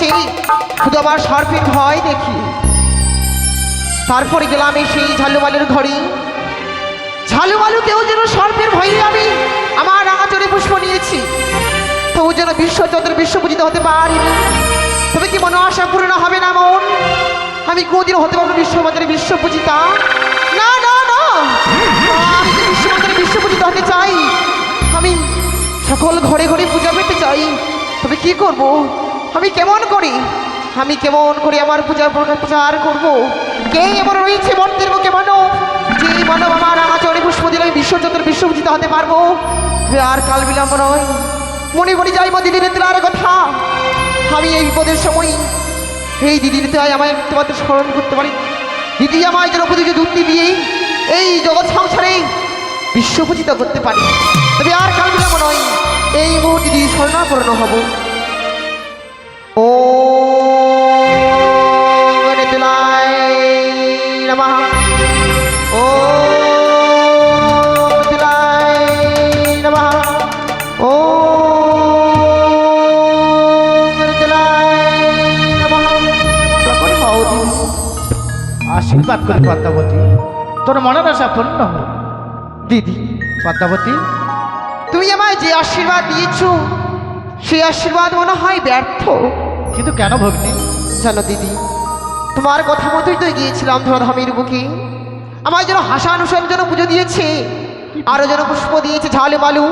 দিয়েছি শুধু আমার ভয় দেখি। তারপরে গেলাম এই সেই ঝালুমালুর ঘরে। ঝালুমালুকেও যেন সর্পের ভয়ে আমি আমার আচরে পুষ্প নিয়েছি। তবু যেন বিশ্বচন্দ্র বিশ্বপূজিত হতে পারিনি তবে কি মনে আশা পূর্ণ হবে না মন? আমি কোনদিন হতে পারব বিশ্ববাজারে বিশ্বপূজিতা না না না। আমি যে বিশ্ববাজারে বিশ্বপূজিত হতে চাই, আমি সকল ঘরে ঘরে পূজা পেতে চাই। তবে কি করব? আমি কেমন করি? আমি কেমন করি আমার পূজা প্রচার করব? কে এমন রয়েছে মর্তের মুখে মানব? যে মানব আমার আচরণে পুষ্প দিলে আমি বিশ্বচন্দ্র বিশ্বপূজিত হতে পারব? আর কাল বিলম্ব নয়। মনে মনে যাই মা দিদির আর কথা। আমি এই বিপদের সময়, এই দিদির তাই আমায় তোমাদের স্মরণ করতে পারি। দিদি আমায় যেন উপযোগী দুর্নীতি দিয়ে এই জগৎ সংসারে বিশ্বপূজিত করতে পারি। তবে আর কাল বিলম্ব নয়। এই মুহূর্তে দিদি স্মরণাপন্ন হব। দিদি আশীর্বাদ করি পদ্মাবতী। তোর মনের আশা পূর্ণ হোক। দিদি, পদ্মাবতী, তুমি আমায় যে আশীর্বাদ দিয়েছ সেই আশীর্বাদ মনে হয় ব্যর্থ। কিন্তু কেন ভগ্নি? জানো দিদি তোমার কথা মতোই তো গিয়েছিলাম ধরাধামের বুকে। আমার যেন হাসানুসার যেন পুজো দিয়েছে আরও যেন পুষ্প দিয়েছে ঝালে মালু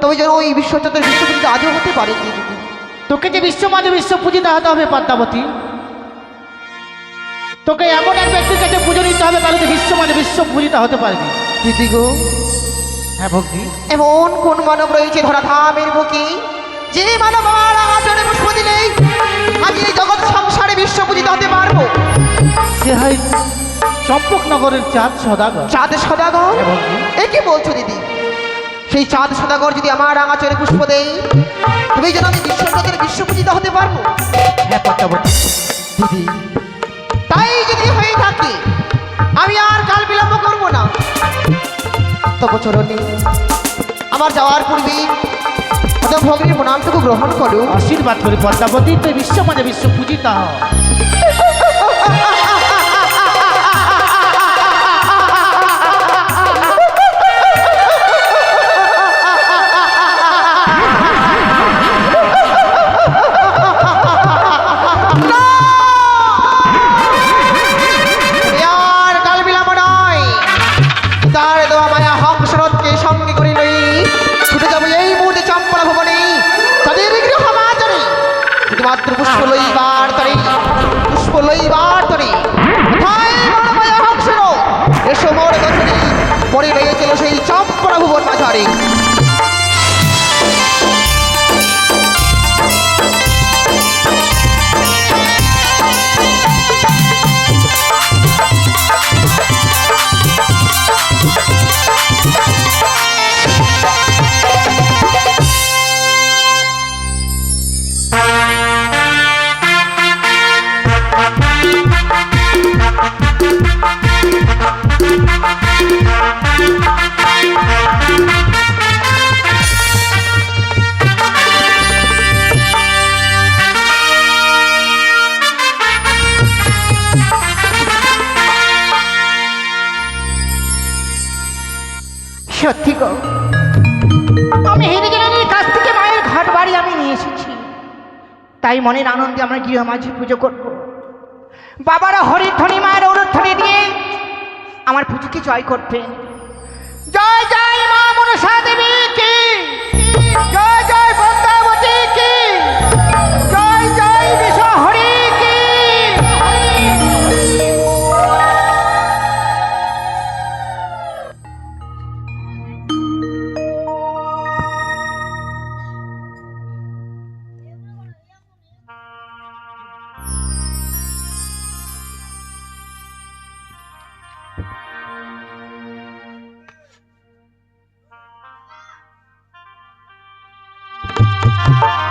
তবে যেন ওই বিশ্বচন্দ্রের বিশ্বপূজিত আজও হতে পারে দিদি? তোকে যে বিশ্ব মাঝে বিশ্ব পূজিতে হতে হবে পদ্মাবতী। তোকে এমন এক ব্যক্তির কাছে পুজো নিতে হবে তাহলে বিশ্ব মানে বিশ্ব পূজিতা হতে পারবি দিদি গো হ্যাঁ ভক্তি এমন কোন মানব রয়েছে ধরাধামের বুকে যে মানব আমার আচরণে পুষ্প দিলেই আজ এই জগৎ সংসারে বিশ্বপূজিত হতে পারব। সে হয় চম্পকনগরের চাঁদ সদাগর। চাঁদ সদাগর? এ কি বলছো দিদি? সেই চাঁদ সদাগর যদি আমার আঙাচরে পুষ্প দেই তবে যেন আমি বিশ্বজগতের বিশ্বপূজিত হতে পারব। হ্যাঁ পদ্মাবতী দিদি তাই যদি হয়ে থাকে আমি আর কাল বিলম্ব করব না। তবু চরণে আমার যাওয়ার পূর্বে পদ ভগ্নীর প্রণামটুকু গ্রহণ করো। আশীর্বাদ করে পদ্মাবতী তুই বিশ্ব মাঝে বিশ্ব পূজিতা শুধুমাত্র পুষ্প লইবার তরে। পুষ্প লইবার তরি। এসো মোর গঠনে পরে রয়েছিল সেই চম্পলা ভুবন মাঝারে। সত্যি গো। আমি হেরে কাছ থেকে মায়ের ঘাট বাড়ি আমি নিয়ে এসেছি। তাই মনের আনন্দে আমরা গৃহ মাঝে পুজো করব। বাবারা হরির ধ্বনি মায়ের অনুধ্বনি দিয়ে আমার পুজোকে জয় করতেন জয় জয় মা মনসা দেবী কি? জয় Bye.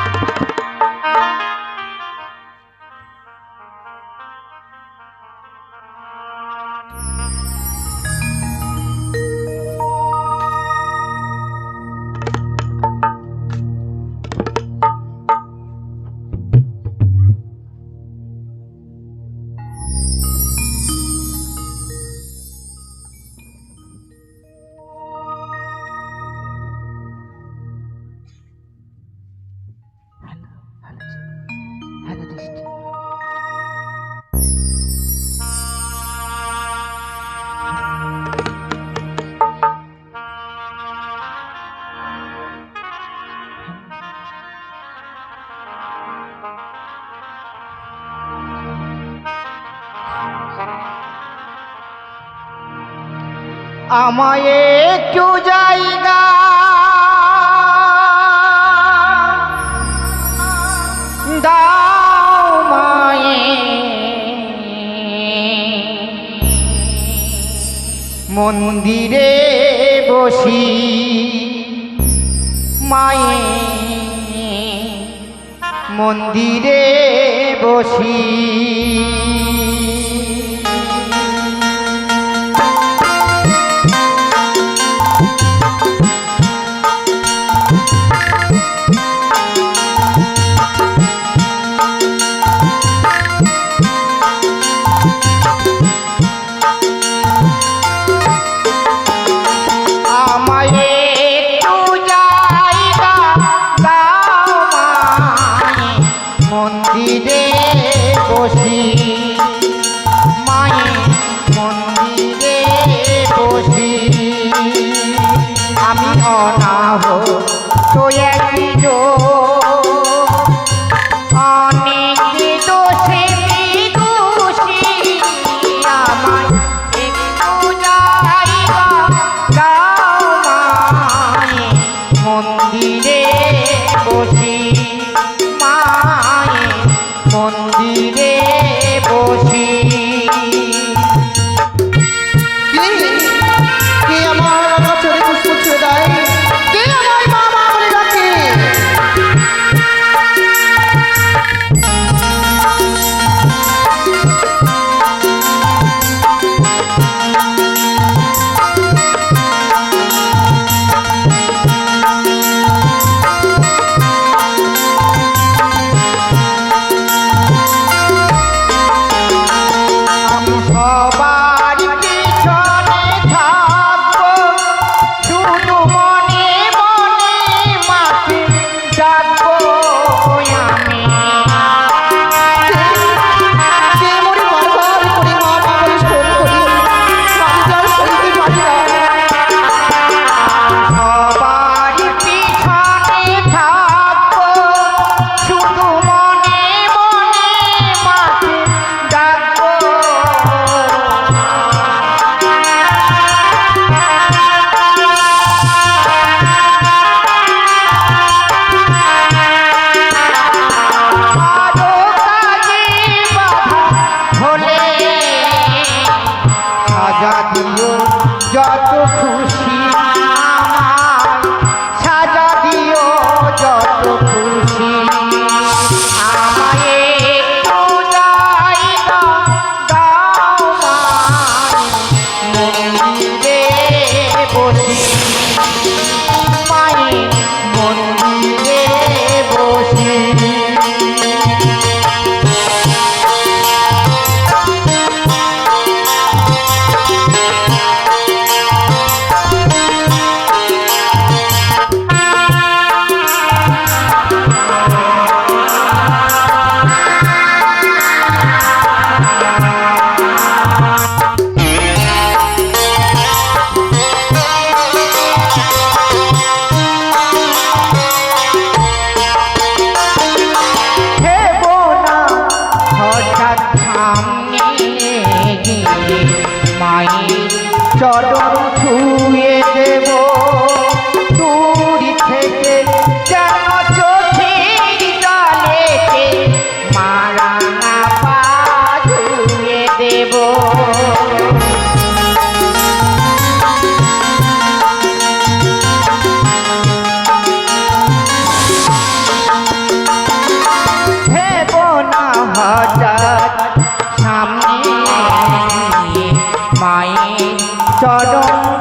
আমায় একটু জায়গা। দাও মায়ে। মন্দিরে বসি মায়ে। মন্দিরে বসি।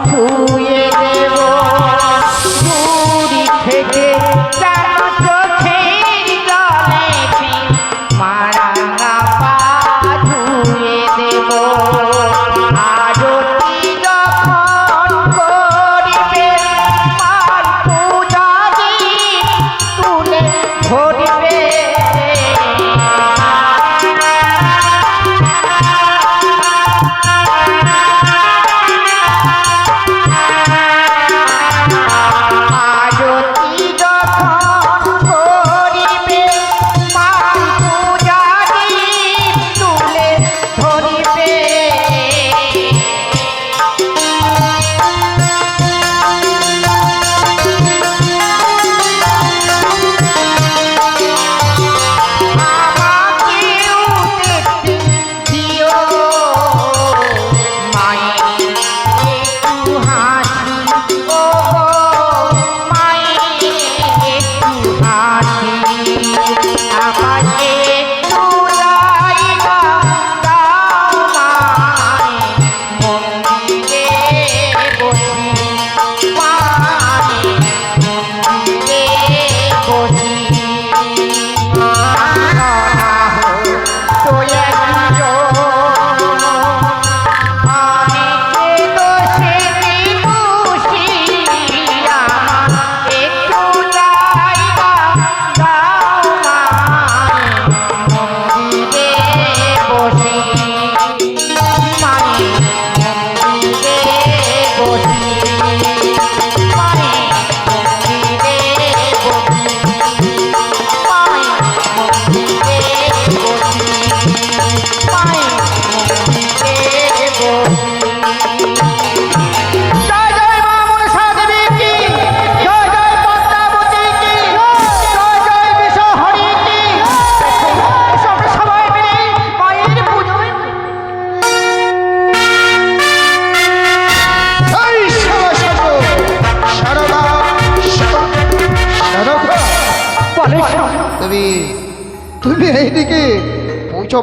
ছুঁয়ে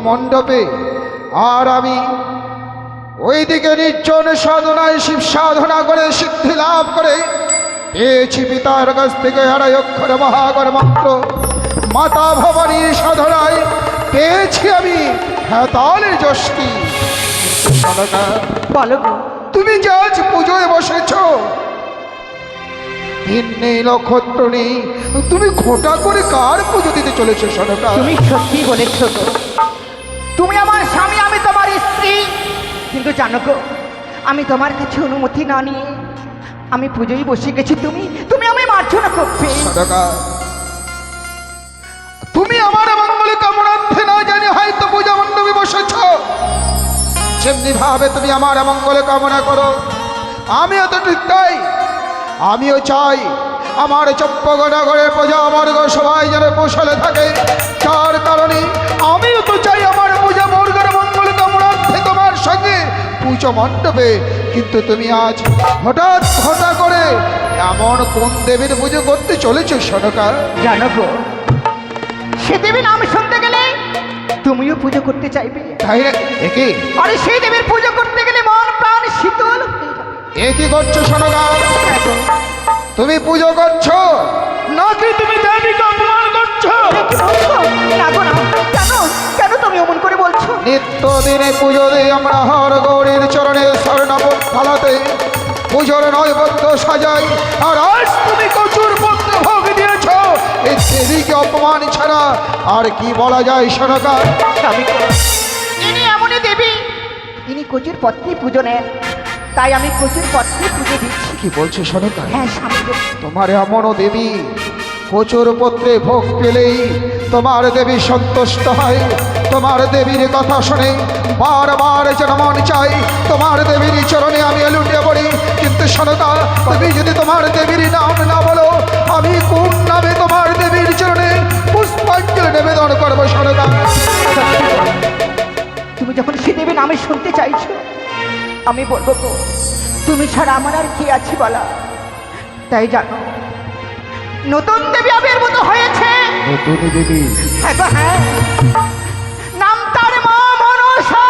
মণ্ডপে। আর আমি ওইদিকে নির্জন সাধনায় শিব সাধনা করে সিদ্ধি লাভ করে পেয়েছি পিতার কাছ থেকে আড়াই অক্ষর মহাগর মন্ত্র। মাতা ভবানীর সাধনায় পেয়েছি আমি যষ্টি। সনকা, বলো গো। তুমি যে আজ পুজোয় বসেছ দিন নেই নক্ষত্র নেই তুমি খোটা করে কার পুজো দিতে চলেছো সনকা তুমি সত্যি বলেছ তুমি আমার স্বামী, আমি তোমার স্ত্রী। কিন্তু জানো গো, আমি তোমার কাছে অনুমতি না নিয়ে আমি পুজোয় বসে গেছি। তুমি তুমি আমি মার্জনা করবে। সনকা তুমি আমার মঙ্গল কামনার্থে না জানি হয়তো পূজা মণ্ডপে বসেছ। যেমনি ভাবে তুমি আমার মঙ্গল কামনা করো, আমিও তো ঠিক তাই, আমিও চাই আমার চপ্পগনগরের প্রজা বর্গ সবাই যেন কৌশলে থাকে। যার কারণে আমিও তো চাই আমার পূজা বর্গের মঙ্গল কামনার্থে তোমার সঙ্গে পুজো মণ্ডপে। কিন্তু তুমি আজ হঠাৎ হঠাৎ করে এমন কোন দেবীর পুজো করতে চলেছ সরকার জানো গো সে দেবী নাম শুনতে গেলে তুমিও পুজো করতে চাইবে। তাই নাকি? এ কি? আরে সেই দেবীর পুজো করতে গেলে মন প্রাণ শীতল এ কি করছ গো। তুমি পুজো করছ? নাকি তুমি দেবীকে অপমান করছ। না গো না। কেন কেন তুমি অমন করে বলছো? নিত্য দিনে পুজো দিই আমরা হর গৌরীর চরণে স্বর্ণপদ ফালাতে পুজোর নৈবদ্য সাজাই। আর আজ তুমি কচুর পত্র ভোগ দিয়েছ। এই দেবীকে অপমান ছাড়া আর কি বলা যায় গো, ইনি এমনই দেবী। ইনি কচুর পত্নী পুজো নেন। তাই আমি কচুর পত্নী পুজো দিচ্ছি। কি বলছো হ্যাঁ স্বামী গো। তোমার এমনও দেবী কচুর পত্রে ভোগ পেলেই তোমার দেবী সন্তুষ্ট হয়। তোমার দেবীর কথা শুনে বারবার যেন মন চাই তোমার দেবীর চরণে আমি লুটে পড়ি। কিন্তু সনতা তুমি যদি তোমার দেবীর নাম না বলো আমি কোন নামে তোমার দেবীর চরণে পুষ্পাঞ্জলি নিবেদন করব সনতা তুমি যখন সে দেবী নামে শুনতে চাইছো আমি বলব গো তুমি ছাড়া আমার আর কে আছে বলা? তাই জানো নতুন দেবী আবির মতো হয়েছে। তুমি দেবী? হ্যাঁ হ্যাঁ। নাম তার মা মনসা।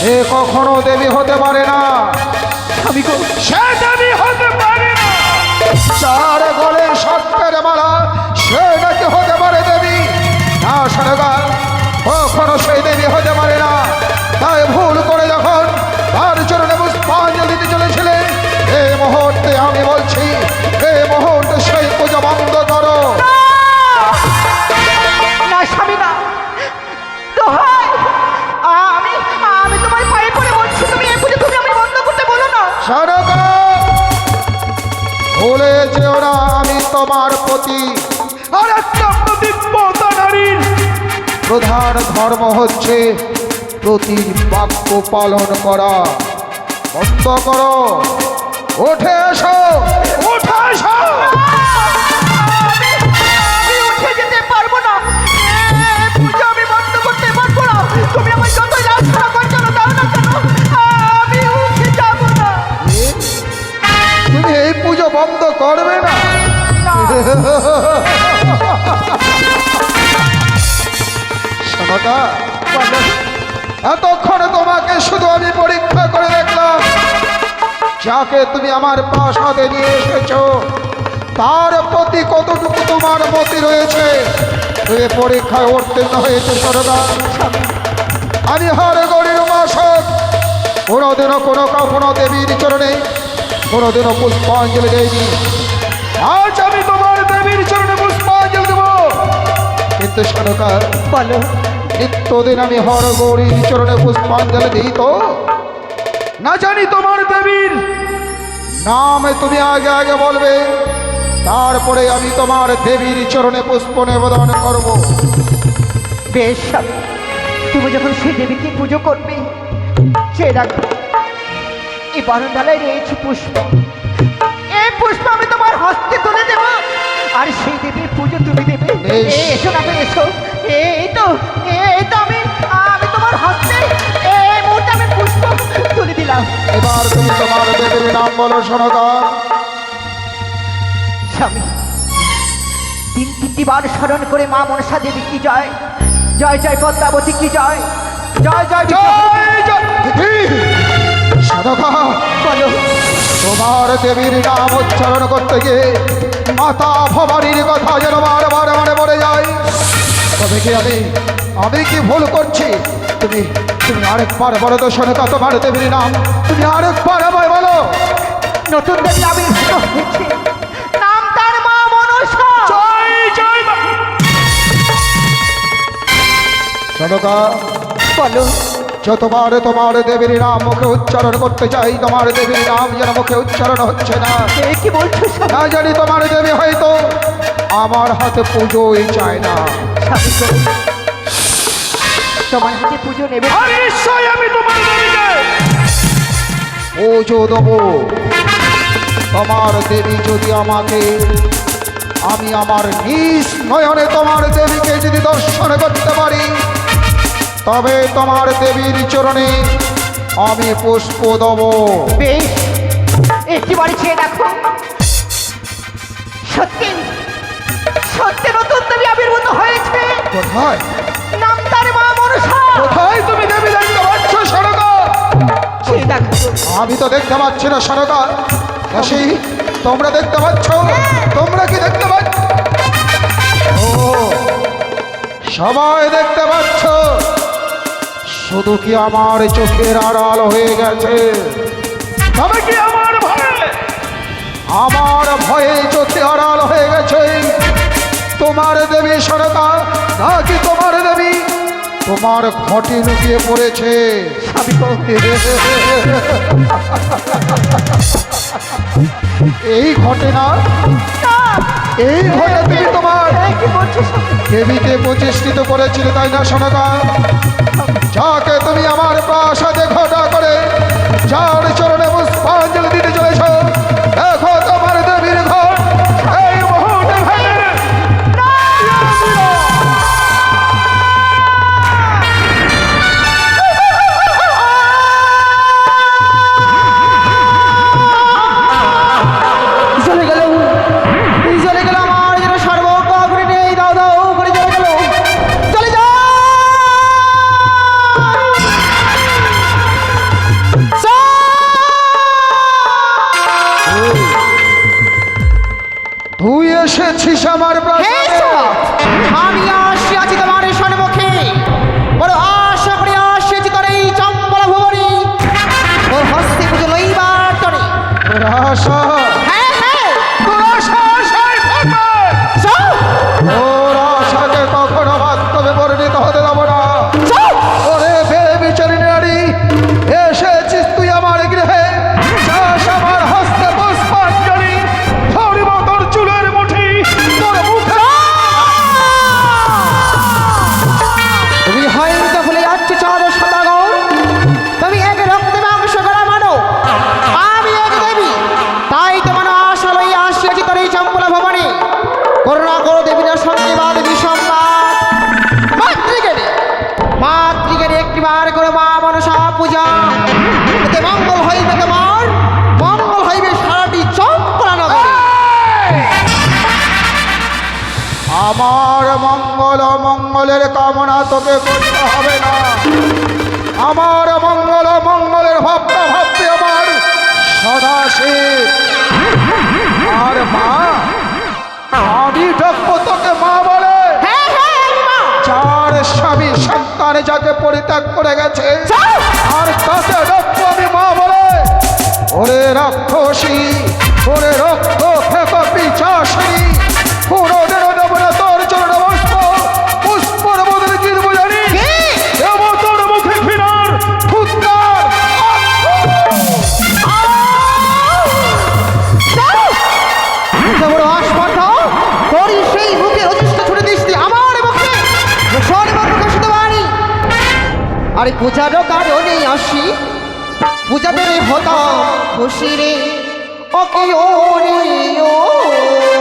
সে কখনো দেবী হতে পারে না। আমি সে দেবী হতে পারে না। চার গলে সত্যের মালা সে তোমার প্রতি। আর একটা প্রতিজ্ঞতা নারীর প্রধান ধর্ম হচ্ছে প্রতির বাক্য পালন করা। বন্ধ করো। ওঠে এসো। বলো এতক্ষণ তোমাকে শুধু আমি পরীক্ষা করে দেখলাম। যাকে তুমি আমার প্রাসাদে নিয়ে এসেছ, তার প্রতি কতটুকু তোমার মতি রয়েছে তুমি পরীক্ষায় উত্তীর্ণ হয়েছে সরকার আমি হার গরির উপাসক। কোনোদিনও কোনো কোনো দেবীর চরণে, কোনোদিনও পুষ্পাঞ্জলি দেয়নি আজ আমি তোমার দেবীর চরণে পুষ্পাঞ্জলি দেব। কিন্তু সরকার বলো। নিত্যদিন আমি হর গৌরীর চরণে পুষ্পাঞ্জলি দিই তো। না জানি তোমার দেবীর নাম, তুমি আগে আগে বলবে। তারপরে আমি তোমার দেবীর চরণে পুষ্প নিবেদন করব। বেশ, তুমি যখন সেই দেবীকে পুজো করবে, সে রাখো এই বারান্দালায় রয়েছে পুষ্প। এই পুষ্প আমি তোমার হস্তে তুলে দেব। আর সেই দেবীর পুজো তুমি দেবে। এসো না এসো। এ- এই তো এ- এই তো আমি আমি তোমার হস্তে এই মুহূর্তে আমি পুষ্প তুলে দিলাম। এবার তুমি তোমার দেবীর নাম বলো সনকা স্বামী তিন তিনটি বার স্মরণ করে মা মনসা দেবী কি জয়? জয় জয় পদ্মাবতী কি জয়? জয় জয় জয় জয় বলো। তোমার দেবীর নাম উচ্চারণ করতে গিয়ে মাতা ভবানীর কথা যেন বারবার মনে পড়ে যায়। তবে কি আমি আমি কি ভুল করছি? তুমি তুমি আরেকবার বলো তো সনকা তোমার দেবীর নাম। তুমি আরেকবার আমায় বলো। নতুন দেবী আমি নাম তার মা মনসা। সনকা বলো। যতবার তোমার দেবীর নাম মুখে উচ্চারণ করতে চাই তোমার দেবীর নাম যেন মুখে উচ্চারণ হচ্ছে না। কি বলছো না জানি তোমার দেবী হয়তো আমার হাতে পুজোই চায় না। তোমার হাতে পুজো নেবে। নিশ্চয় আমি তোমার দেবীকে। পুজো দেবো। তোমার দেবী যদি আমাকে আমি আমার নিজ নয়নে তোমার দেবীকে যদি দর্শন করতে পারি তবে তোমার দেবীর চরণে আমি পুষ্প দেবো। বেশ একটি বাড়ি ছেড়ে দেখো। সত্যি সত্যি নতুন দেবী আবির্ভূত হয়েছে। কোথায়? নাম তার মা মনসা। কোথায় তুমি দেবী দেখতে পাচ্ছ আমি তো দেখতে পাচ্ছি না সরকার কাশি তোমরা দেখতে পাচ্ছ? তোমরা কি দেখতে পাচ্ছ? ও সবাই দেখতে পাচ্ছ? শুধু কি আমার চোখের আড়াল হয়ে গেছে? তবে কি আমার ভয়ে? আমার ভয়ে চোখে আড়াল হয়ে গেছে। তোমার দেবী সরকার নাকি তোমার দেবী? তোমার ঘটি লুকিয়ে পড়েছে। গো, এই ঘটনা এই ঘটনা তুমি তোমার? দেবীকে প্রতিষ্ঠিত করেছিল তাই না সোনাকা যাকে তুমি আমার প্রাসাদে ঘটা করে যার চরণে পুষ্পাঞ্জলি দিতে চলেছ মঙ্গলের কামনা তোকে করতে হবে না। আমার মঙ্গল মঙ্গলের ভাবনা ভাবতে আমার সদা সে। আর মা আমি ডাকবো তোকে মা বলে। স্বামী সন্তান যাকে পরিত্যাগ করে গেছে আর তাকে ডাকবো আমি মা বলে। ওরে রাক্ষসী ওরে রক্ত পুরোদের আরে পূজার কারণে আসি পূজাতে হতাম খুশি রে ওকে ও রে ও।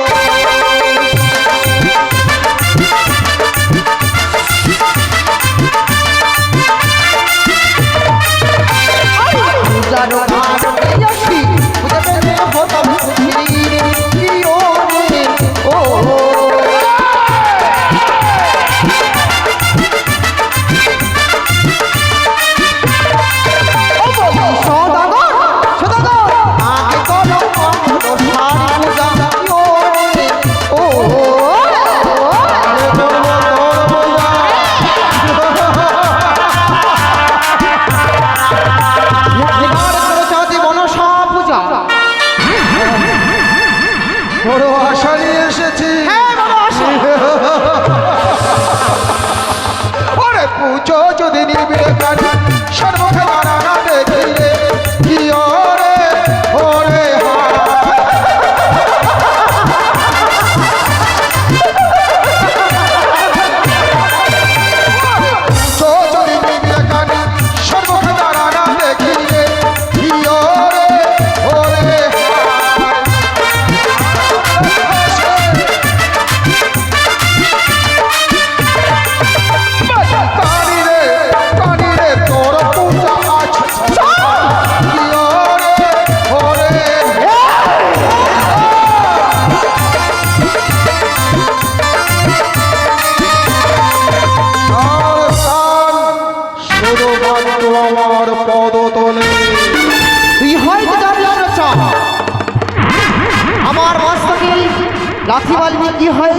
কি হয়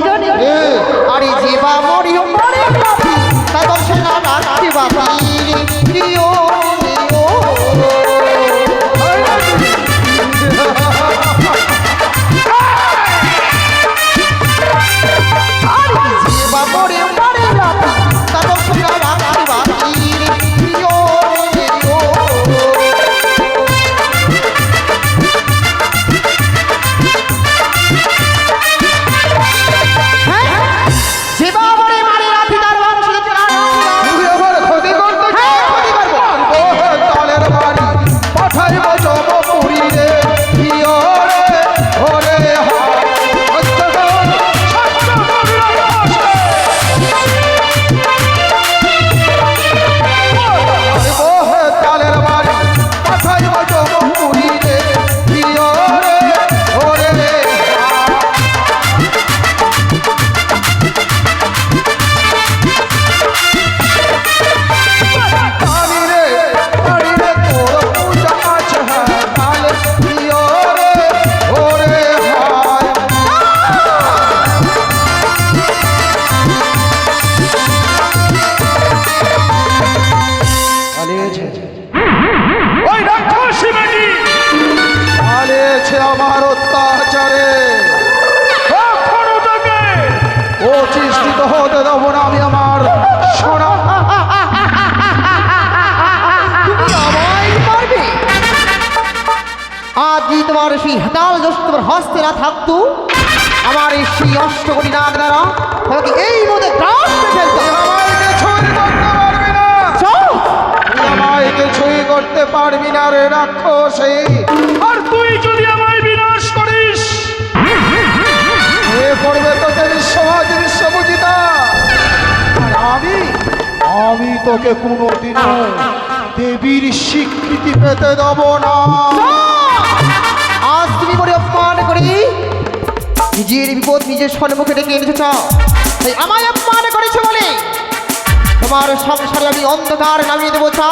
সেই হাতাল দোষ তোমার হস্তে না থাকতো আমার এই সেই অষ্টকোটি নাগ দ্বারা তোমাকে এই মধ্যে কিছুই করতে পারবি না। তুই আমায় কিছুই করতে পারবি না রে রাক্ষসী। আর তুই যদি আমায় বিনাশ করিস এ পড়বে তোকে বিশ্বভাজ বিশ্বপূজিতা আর আমি আমি তোকে কোনোদিনও দেবীর স্বীকৃতি পেতে দেব না। তুমি করে অপমান করে। নিজের বিপদ নিজের সন্মুখে ডেকে এনেছো তাই আমায় অপমান করেছ বলে। তোমার সংসারে আমি অন্ধকার নামিয়ে দেবো চা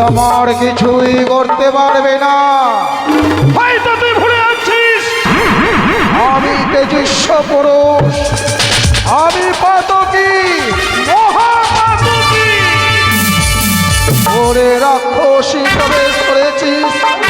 আমার কিছুই করতে পারবে না। হয়তো তুই ভুলে যাচ্ছিস। আমি তেজস্ব পুরুষ। আমি পাতকি। মহাপাতকি। ওরে রাক্ষসী করেছিস।